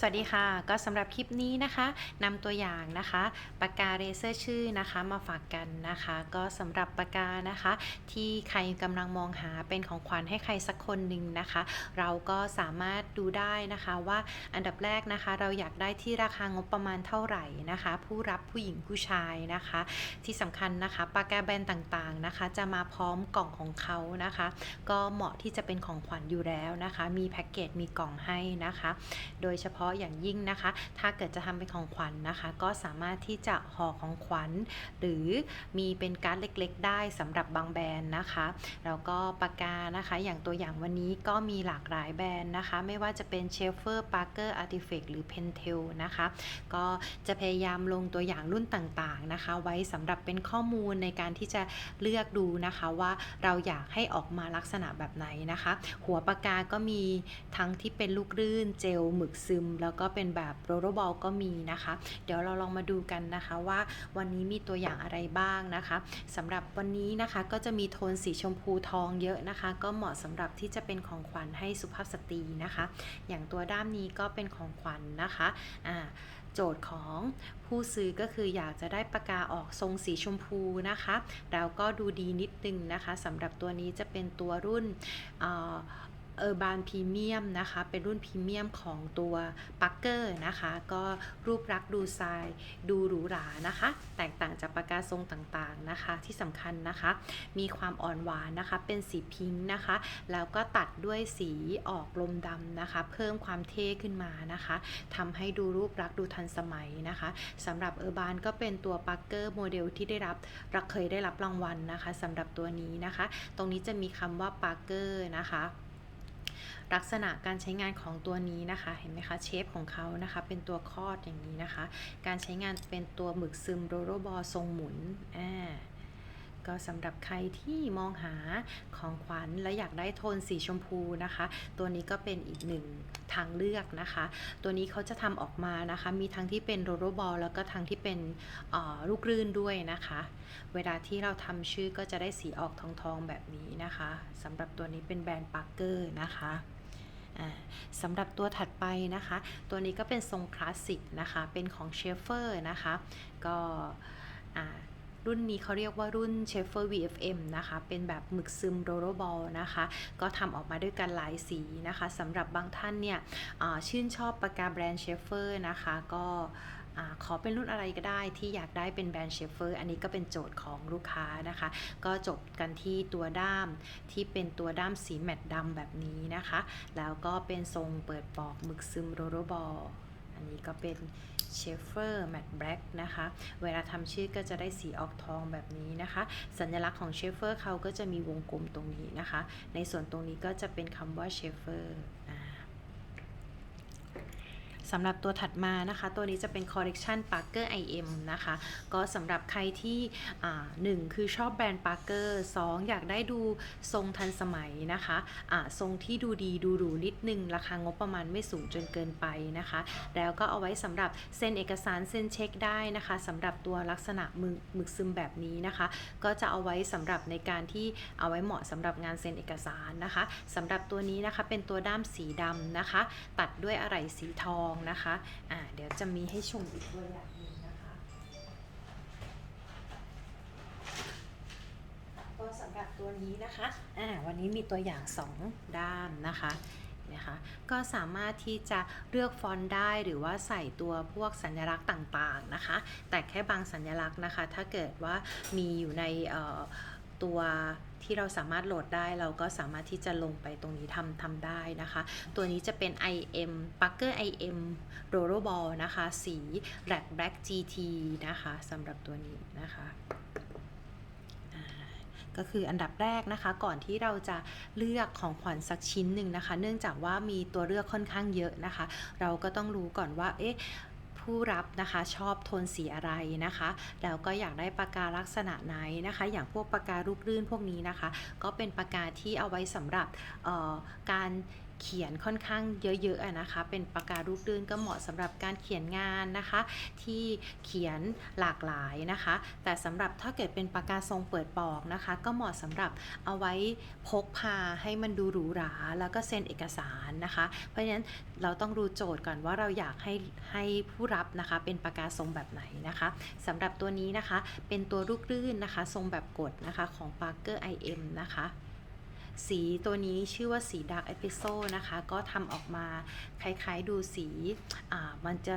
สวัสดีค่ะ ก็สำหรับคลิปนี้นะคะนำตัวอย่างนะคะปากกาเรเซอร์ชื่อนะคะมาฝากกันนะคะ ก็สำหรับปากกานะคะ ที่ใครกำลังมองหาเป็นของขวัญให้ใครสักคนหนึ่งนะคะ เราก็สามารถดูได้นะคะว่าอันดับแรกนะคะ เราอยากได้ที่ราคางบประมาณเท่าไหร่นะคะ ผู้รับผู้หญิงผู้ชายนะคะ ที่สำคัญนะคะปากกาแบรนด์ต่างๆนะคะ จะมาพร้อมกล่องของเขานะคะ ก็เหมาะที่จะเป็นของขวัญอยู่แล้วนะคะ มีแพ็กเกจมีกล่องให้นะคะ โดยเฉพาะอย่างยิ่งนะคะ ถ้าเกิดจะทำเป็นของขวัญนะคะ ก็สามารถที่จะห่อของขวัญ หรือมีเป็นการ์ดเล็ก ๆ ได้สำหรับบางแบรนด์นะคะแล้วก็ปากกานะคะ อย่างตัวอย่างวันนี้ก็มีหลากหลายแบรนด์นะคะ ไม่ว่าจะเป็นเชฟเฟอร์ปาร์เกอร์อาร์ติเฟกหรือเพนเทลนะคะ ก็จะพยายามลงตัวอย่างรุ่นต่างๆนะคะ ไว้สำหรับเป็นข้อมูลในการที่จะเลือกดูนะคะว่าเราอยากให้ออกมาลักษณะแบบไหนนะคะ หัวปากกาก็มีทั้งที่เป็นลูกรื่นเจลหมึกซึมแล้วก็เป็นแบบโรลบอลก็มีนะคะ เดี๋ยวเราลองมาดูกันนะคะว่าวันนี้มีตัวอย่างอะไรบ้างนะคะสำหรับวันนี้นะคะก็จะมีโทนสีชมพูทองเยอะนะคะ ก็เหมาะสำหรับที่จะเป็นของขวัญให้สุภาพสตรีนะคะ อย่างตัวด้ามนี้ก็เป็นของขวัญนะคะอ่าโจทย์ของผู้ซื้อก็คืออยากจะได้ปากกาออกทรงสีชมพูนะคะแล้วก็ดูดีนิดนึงนะคะสำหรับตัวนี้จะเป็นตัวรุ่น เออร์บานพรีเมียมนะคะ เป็นรุ่นพรีเมียมของตัวปักเกอร์นะคะ ก็รูปลักษณ์ดูทรายดูหรูหรานะคะ แตกต่างจากปากกาทรงต่างๆนะคะ ที่สำคัญนะคะ มีความอ่อนหวานนะคะ เป็นสีพิงค์นะคะ แล้วก็ตัดด้วยสีออกลมดำนะคะ เพิ่มความเท่ขึ้นมานะคะทำให้ดูรูปลักษณ์ดูทันสมัยนะคะสำหรับเออร์บานก็เป็นตัวปักเกอร์โมเดลที่ได้รับรเคยได้รับรางวัลนะคะสำหรับตัวนี้นะคะ ตรงนี้จะมีคำว่าปักเกอร์นะคะ ลักษณะการใช้งานของตัวนี้นะคะเห็นไหมคะเชฟของเขานะคะเป็นตัวคอดอย่างนี้นะคะ การใช้งานเป็นตัวหมึกซึมโรโรบอลทรงหมุนอ่า ก็สำหรับใครที่มองหาของขวัญและอยากได้โทนสีชมพูนะคะ ตัวนี้ก็เป็นอีกหนึ่งทางเลือกนะคะ ตัวนี้เขาจะทำออกมานะคะ มีทั้งที่เป็นโรโรบอลแล้วก็ทั้งที่เป็นลูกรื่นด้วยนะคะ เวลาที่เราทำชื่อก็จะได้สีออกทองๆแบบนี้นะคะสำหรับตัวนี้เป็นแบรนด์ปาร์เกอร์นะคะสำหรับตัวถัดไปนะคะ ตัวนี้ก็เป็นทรงคลาสสิกนะคะ เป็นของเชฟเฟอร์นะคะ ก็ รุ่นนี้เขาเรียกว่ารุ่นเชฟเฟอร์ VFM นะคะ เป็นแบบหมึกซึมโรโรบอลนะคะ ก็ทำออกมาด้วยกันหลายสีนะคะสำหรับบางท่านเนี่ยชื่นชอบปากกาแบรนด์เชฟเฟอร์นะคะก็อขอเป็นรุ่นอะไรก็ได้ที่อยากได้เป็นแบรนด์เชฟเฟอร์อันนี้ก็เป็นโจทย์ของลูกค้านะคะ ก็จบกันที่ตัวด้ามที่เป็นตัวด้ามสีแมตต์ดำแบบนี้นะคะ แล้วก็เป็นทรงเปิดปอกหมึกซึมโรโรบอลอันนี้ก็เป็น เชฟเฟอร์แมตต์แบล็กนะคะ เวลาทำชื่อก็จะได้สีออกทองแบบนี้นะคะ สัญลักษณ์ของเชฟเฟอร์เขาก็จะมีวงกลมตรงนี้นะคะ ในส่วนตรงนี้ก็จะเป็นคำว่าเชฟเฟอร์ สำหรับตัวถัดมานะคะ ตัวนี้จะเป็น Collection Parker IM นะคะ ก็สำหรับใครที่หนึ่งคือชอบแบรนด์ Parker 2 อยากได้ดูทรงทันสมัยนะคะอ่าทรงที่ดูดีดูหรูนิดนึง ราคางบประมาณไม่สูงจนเกินไปนะคะ แล้วก็เอาไว้สำหรับเซ็นเอกสารเซ็นเช็คได้นะคะสำหรับตัวลักษณะมือหมึกซึมแบบนี้นะคะ ก็จะเอาไว้สำหรับในการที่เอาไว้เหมาะสำหรับงานเซ็นเอกสารนะคะสำหรับตัวนี้นะคะเป็นตัวด้ามสีดำนะคะ ตัดด้วยอะไหล่สีทองนะคะอ่าเดี๋ยวจะมีให้ชมอีกตัวอย่างหนึ่งนะคะก็สำหรับตัวนี้นะคะอ่าวันนี้มีตัวอย่าง 2 ด้ามนะคะนะคะก็สามารถที่จะเลือกฟอนต์ได้หรือว่าใส่ตัวพวกสัญลักษณ์ต่างๆนะคะ แต่แค่บางสัญลักษณ์นะคะ ถ้าเกิดว่ามีอยู่ในเอ่อ ตัวที่เราสามารถโหลดได้เราก็สามารถที่จะลงไปตรงนี้ทำทำได้นะคะ ตัวนี้จะเป็น IM Parker IM r o l l e r Ball นะคะ สี Black Black GT นะคะสำหรับตัวนี้นะคะก็คืออันดับแรกนะคะก่อนที่เราจะเลือกของขวัญสักชิ้นหนึ่งนะคะ เนื่องจากว่ามีตัวเลือกค่อนข้างเยอะนะคะ เราก็ต้องรู้ก่อนว่าเอ๊ะ ผู้รับนะคะชอบโทนสีอะไรนะคะ แล้วก็อยากได้ปากกาลักษณะไหนนะคะ อย่างพวกปากกาลูกลื่นพวกนี้นะคะ ก็เป็นปากกาที่เอาไว้สำหรับการ เขียนค่อนข้างเยอะๆนะคะ เป็นปากการูปลื่นก็เหมาะสำหรับการเขียนงานนะคะ ที่เขียนหลากหลายนะคะ แต่สำหรับถ้าเกิดเป็นปากกาทรงเปิดปอกนะคะ ก็เหมาะสำหรับเอาไว้พกพาให้มันดูหรูหราแล้วก็เซ็นเอกสารนะคะ เพราะฉะนั้นเราต้องรู้โจทย์ก่อนว่าเราอยากให้ให้ผู้รับนะคะเป็นปากกาทรงแบบไหนนะคะสำหรับตัวนี้นะคะเป็นตัวลูกลื่นนะคะ ทรงแบบกดนะคะของ Parker IM นะคะ สีตัวนี้ชื่อว่าสีดักเอพิโซนะคะ ก็ทำออกมาคล้ายๆดูสีอ่ามันจะ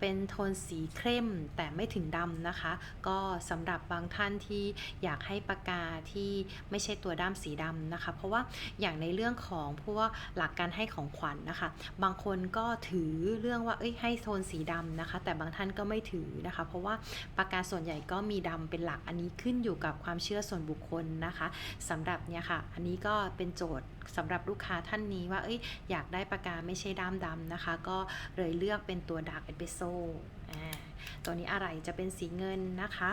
เป็นโทนสีเข้มแต่ไม่ถึงดำนะคะ ก็สำหรับบางท่านที่อยากให้ปากกาที่ไม่ใช่ตัวด้ามสีดำนะคะ เพราะว่าอย่างในเรื่องของพวกหลักการให้ของขวัญนะคะ บางคนก็ถือเรื่องว่าเอ้ยให้โทนสีดำนะคะ แต่บางท่านก็ไม่ถือนะคะ เพราะว่าปากกาส่วนใหญ่ก็มีดำเป็นหลักอันนี้ขึ้นอยู่กับความเชื่อส่วนบุคคลนะคะสำหรับเนี่ยค่ะ อันนี้ก็เป็นโจทย์สำหรับลูกค้าท่านนี้ว่าเอ้ยอยากได้ปากกาไม่ใช่ด้ามดำนะคะ ก็เลยเลือกเป็นตัว Dark Espresso อ่าตัวนี้อะไรจะเป็นสีเงินนะคะ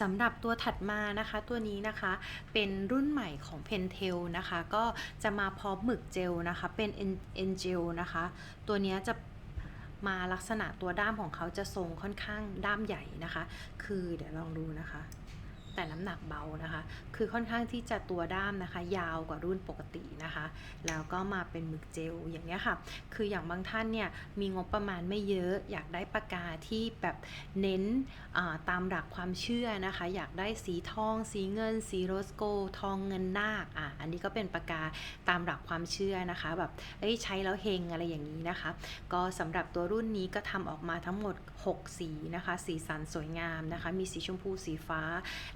สำหรับตัวถัดมานะคะตัวนี้นะคะเป็นรุ่นใหม่ของ Pentel นะคะ ก็จะมาพร้อมหมึกเจลนะคะ เป็น N Gel นะคะ ตัวนี้จะมาลักษณะตัวด้ามของเขาจะทรงค่อนข้างด้ามใหญ่นะคะ คือเดี๋ยวลองดูนะคะ แต่น้ำหนักเบานะคะ คือค่อนข้างที่จะตัวด้ามนะคะ ยาวกว่ารุ่นปกตินะคะ แล้วก็มาเป็นหมึกเจลอย่างเงี้ยค่ะ คืออย่างบางท่านเนี่ยมีงบประมาณไม่เยอะอยากได้ปากกาที่แบบเน้นาตามหลักความเชื่อนะคะ อยากได้สีทอง สีเงิน สีโรสโกทองเงินนาคอะอันนี้ก็เป็นปากกาตามหลักความเชื่อนะคะ แบบเอ้ยใช้แล้วเฮงอะไรอย่างนี้นะคะ ก็สำหรับตัวรุ่นนี้ก็ทำออกมาทั้งหมด 6 สีนะคะ สีสันสวยงามนะคะ มีสีชมพูสีฟ้า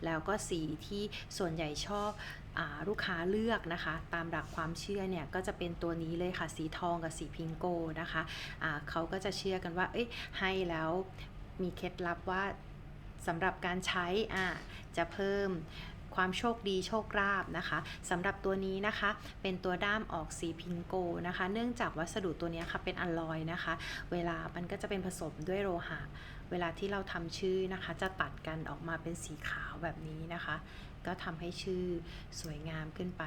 แล้วแล้วก็สีที่ส่วนใหญ่ชอบอลูกค้าเลือกนะคะ ตามหลักความเชื่อเนี่ยก็จะเป็นตัวนี้เลยค่ะสีทองกับสีพิงโกนะคะอ่าเขาก็จะเชื่อกันว่า เอ้ยให้แล้วมีเคล็ดลับว่าสำหรับการใช้อ่าจะเพิ่มความโชคดีโชคลาภนะคะสำหรับตัวนี้นะคะ เป็นตัวด้ามออกสีพิงโกนะคะ เนื่องจากวัสดุตัวนี้ค่ะเป็นอลลอยนะคะ เวลามันก็จะเป็นผสมด้วยโลหะ เวลาที่เราทำชื่อนะคะ จะตัดกันออกมาเป็นสีขาวแบบนี้นะคะ ก็ทำให้ชื่อสวยงามขึ้นไป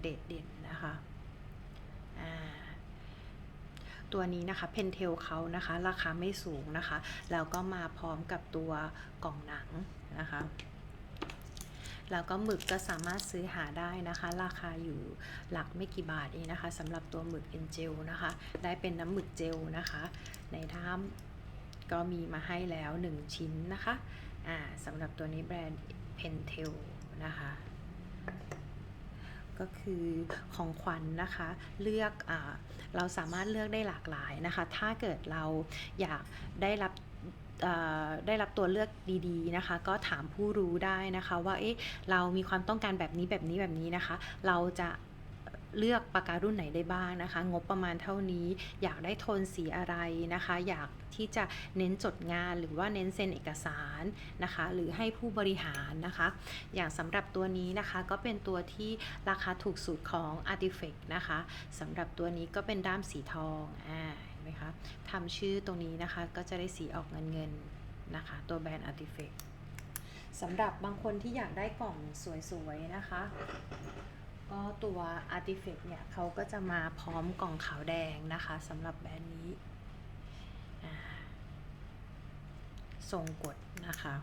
เด่นเด่นนะคะตัวนี้นะคะเพนเทลเขานะคะ ราคาไม่สูงนะคะ แล้วก็มาพร้อมกับตัวกล่องหนังนะคะแล้วก็หมึกก็สามารถซื้อหาได้นะคะ ราคาอยู่หลักไม่กี่บาทเองนะคะสำหรับตัวหมึกเอ็นเจลนะคะ ได้เป็นน้ำหมึกเจลนะคะ ในด้าม ก็มีมาให้แล้ว 1 ชิ้นนะคะอ่าสำหรับตัวนี้แบรนด์ Pentel นะคะก็คือของขวัญนนะคะเลือกอาเราสามารถเลือกได้หลากหลายนะคะ ถ้าเกิดเราอยากได้รับอ่อได้รับตัวเลือกดีๆนะคะ ก็ถามผู้รู้ได้นะคะว่าเอ๊ะเรามีความต้องการแบบนี้แบบนี้แบบนี้นะคะ เราจะ เลือกปากการุ่นไหนได้บ้างนะคะ งบประมาณเท่านี้ อยากได้โทนสีอะไรนะคะ อยากที่จะเน้นจดงานหรือว่าเน้นเซ็นเอกสารนะคะ หรือให้ผู้บริหารนะคะ อย่างสำหรับตัวนี้นะคะก็เป็นตัวที่ราคาถูกสุดของ Artifact นะคะสำหรับตัวนี้ก็เป็นด้ามสีทองอ่าเห็นไหมคะทำชื่อตรงนี้นะคะก็จะได้สีออกเงินเงินนะคะ ตัวแบรนด์ Artifact สำหรับบางคนที่อยากได้กล่องสวยๆนะคะ ก็ตัว Artifact เนี่ยเขาก็จะมาพร้อมกล่องขาวแดงนะคะสำหรับแบรนด์นี้อ่าทรงกดนะคะ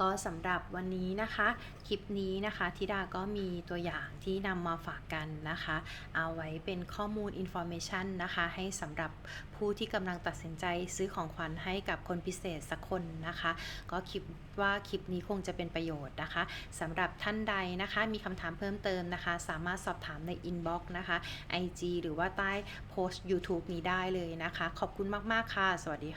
ก็สำหรับวันนี้นะคะ คลิปนี้นะคะธิดาก็มีตัวอย่างที่นำมาฝากกันนะคะ เอาไว้เป็นข้อมูล information นะคะ ให้สำหรับผู้ที่กำลังตัดสินใจซื้อของขวัญให้กับคนพิเศษสักคนนะคะ ก็คิดว่าคลิปนี้คงจะเป็นประโยชน์นะคะสำหรับท่านใดนะคะมีคำถามเพิ่มเติมนะคะ สามารถสอบถามใน inbox นะคะ IG หรือว่าใต้โพสต์ YouTube นี้ได้เลยนะคะ ขอบคุณมาก ๆ ค่ะ สวัสดีค่ะ